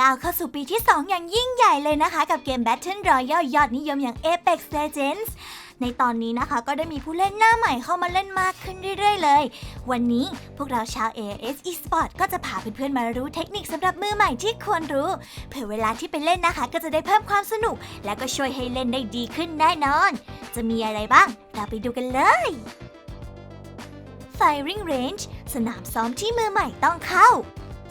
ก้าวเข้าสู่ปีที่ 2 อย่างยิ่งใหญ่เลยนะคะ กับเกม Battle Royale ยอดนิยมอย่าง Apex Legends ในตอนนี้นะคะก็ได้มีผู้เล่นหน้าใหม่เข้ามาเล่นมากขึ้นเรื่อย ๆ เลย วันนี้พวกเราชาว AS Esport ก็จะพาเพื่อนๆมารู้เทคนิคสำหรับมือใหม่ที่ควรรู้ เผื่อเวลาที่ไปเล่นนะคะ ก็จะได้เพิ่มความสนุก และก็ช่วยให้เล่นได้ดีขึ้นแน่นอน จะมีอะไรบ้าง เราไปดูกันเลย Firing Range สนามซ้อมที่มือใหม่ต้องเข้า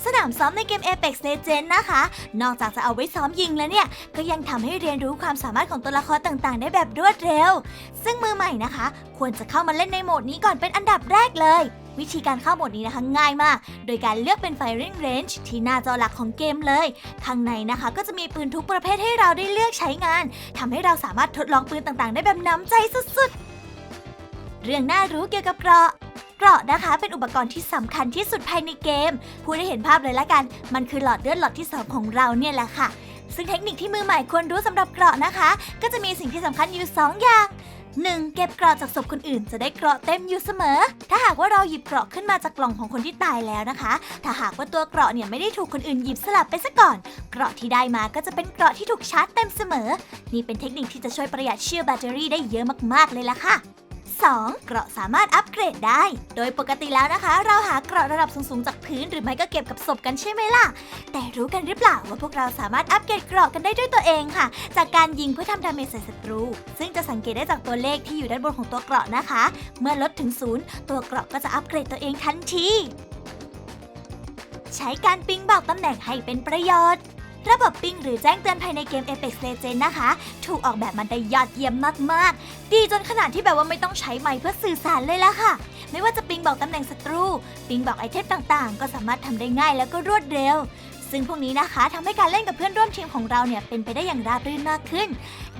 สนามซ้อมในเกม Apex Legends นะคะ นอกจากจะเอาไว้ซ้อมยิงแล้วเนี่ย ก็ยังทำให้เรียนรู้ความสามารถของตัวละครต่างๆ ได้แบบรวดเร็ว ซึ่งมือใหม่นะคะ ควรจะเข้ามาเล่นในโหมดนี้ก่อนเป็นอันดับแรกเลย วิธีการเข้าโหมดนี้นะคะง่ายมาก โดยการเลือกเป็น Firing Range ที่หน้าจอหลักของเกมเลย ข้างในนะคะ ก็จะมีปืนทุกประเภทให้เราได้เลือกใช้งานทำให้เราสามารถทดลองปืนต่างๆ ได้แบบน้ำใจสุดๆ เรื่องน่ารู้เกี่ยวกับเกราะ เกราะนะคะ เป็นอุปกรณ์ที่สำคัญที่สุดภายในเกมพูดให้เห็นภาพเลยละกัน มันคือหลอดเลือดหลอดที่สองของเราเนี่ยแหละค่ะ ซึ่งเทคนิคที่มือใหม่ควรรู้สำหรับเกราะนะคะ ก็จะมีสิ่งที่สำคัญอยู่ 2 อย่าง 1. เก็บเกราะจากศพคนอื่น จะได้เกราะเต็มอยู่เสมอ ถ้าหากว่าเราหยิบเกราะขึ้นมาจากกล่องของคนที่ตายแล้วนะคะ ถ้าหากว่าตัวเกราะเนี่ยไม่ได้ถูกคนอื่นหยิบสลับไปซะก่อน เกราะที่ได้มาก็จะเป็นเกราะที่ถูกชาร์จเต็มเสมอ นี่เป็นเทคนิคที่จะช่วยประหยัดเชื้อแบตเตอรี่ได้เยอะมากๆเลยล่ะค่ะ 2. เกราะสามารถอัปเกรดได้ โดยปกติแล้วนะคะ เราหาเกราะระดับสูงๆจากพื้นหรือไม่ก็เก็บกับศพกันใช่ไหมล่ะ แต่รู้กันหรือเปล่าว่าพวกเราสามารถอัปเกรดเกราะกันได้ด้วยตัวเองค่ะ จากการยิงเพื่อทำดาเมจใส่ศัตรู ซึ่งจะสังเกตได้จากตัวเลขที่อยู่ด้านบนของตัวเกราะนะคะ เมื่อลดถึงศูนย์ตัวเกราะก็จะอัปเกรดตัวเองทันที ใช้การปิงบอกตำแหน่งให้เป็นประโยชน์ ระบบปิ้งหรือแจ้งเตือนภายในเกม Apex Legends นะคะ ถูกออกแบบมาได้ยอดเยี่ยมมากๆ ดีจนขนาดที่แบบว่าไม่ต้องใช้ไมค์เพื่อสื่อสารเลยล่ะค่ะ ไม่ว่าจะปิงบอกตำแหน่งศัตรู ปิงบอกไอเทมต่างๆ ก็สามารถทำได้ง่ายแล้วก็รวดเร็ว ซึ่งพวกนี้นะคะทำให้การเล่นกับเพื่อนร่วมทีมของเราเนี่ยเป็นไปได้อย่างราบรื่นมากขึ้น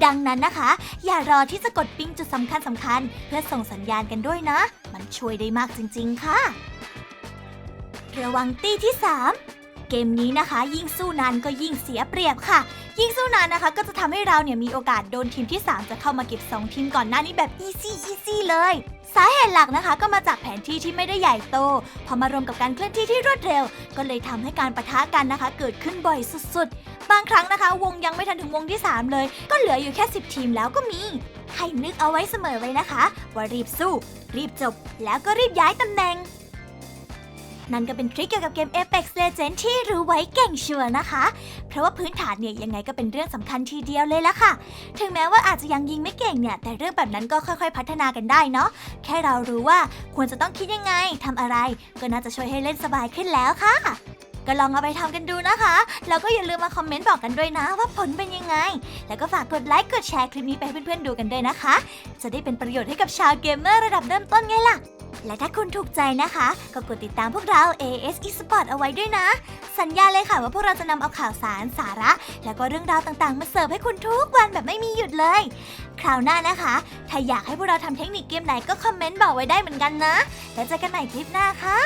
ดังนั้นนะคะ อย่ารอที่จะกดปิงจุดสำคัญสำคัญๆเพื่อส่งสัญญาณกันด้วยนะ มันช่วยได้มากจริง ๆ ค่ะ ระวังตีที่ 3 เกมนี้นะคะ ยิ่งสู้นานก็ยิ่งเสียเปรียบค่ะ ยิ่งสู้นานนะคะ ก็จะทำให้เราเนี่ยมีโอกาสโดนทีมที่ 3 จะเข้ามาเก็บ 2 ทีมก่อนหน้านี้แบบ easy easy เลย สาเหตุหลักนะคะ ก็มาจากแผนที่ที่ไม่ได้ใหญ่โต พอมารวมกับการเคลื่อนที่ที่รวดเร็ว ก็เลยทำให้การปะทะกันนะคะ เกิดขึ้นบ่อยสุดๆ บางครั้งนะคะ วงยังไม่ทันถึงวงที่ 3 เลย ก็เหลืออยู่แค่ 10 ทีมแล้วก็มีให้นึกเอาไว้เสมอเลยนะคะ ว่ารีบสู้ รีบจบ แล้วก็รีบย้ายตำแหน่ง นั่นก็เป็นทริคเกี่ยวกับเกม Apex Legends ที่รู้ไว้เก่งชัวร์นะคะ เพราะว่าพื้นฐานเนี่ยยังไงก็เป็นเรื่องสำคัญทีเดียวเลยละค่ะ ถึงแม้ว่าอาจจะยังยิงไม่เก่งเนี่ย แต่เรื่องแบบนั้นก็ค่อยๆ พัฒนากันได้เนาะ แค่เรารู้ว่าควรจะต้องคิดยังไงทำอะไร ก็น่าจะช่วยให้เล่นสบายขึ้นแล้วค่ะก็ลองเอาไปทำกันดูนะคะ แล้วก็อย่าลืมมาคอมเมนต์บอกกันด้วยนะว่าผลเป็นยังไง แล้วก็ฝากกดไลค์กดแชร์คลิปนี้ไปให้เพื่อนๆดูกันด้วยนะคะ จะได้เป็นประโยชน์ให้กับชาวเกมเมอร์ระดับเริ่มต้นไงล่ะ และถ้าคุณถูกใจนะคะ ก็กดติดตามพวกเรา AS Esport เอาไว้ด้วยนะ สัญญาเลยค่ะว่าพวกเราจะนำเอาข่าวสารสาระ แล้วก็เรื่องราวต่างๆ มาเสิร์ฟให้คุณทุกวันแบบไม่มีหยุดเลย คราวหน้านะคะ ถ้าอยากให้พวกเราทำเทคนิคเกมไหนก็คอมเมนต์บอกไว้ได้เหมือนกันนะ แล้วเจอกันใหม่คลิปหน้าค่ะ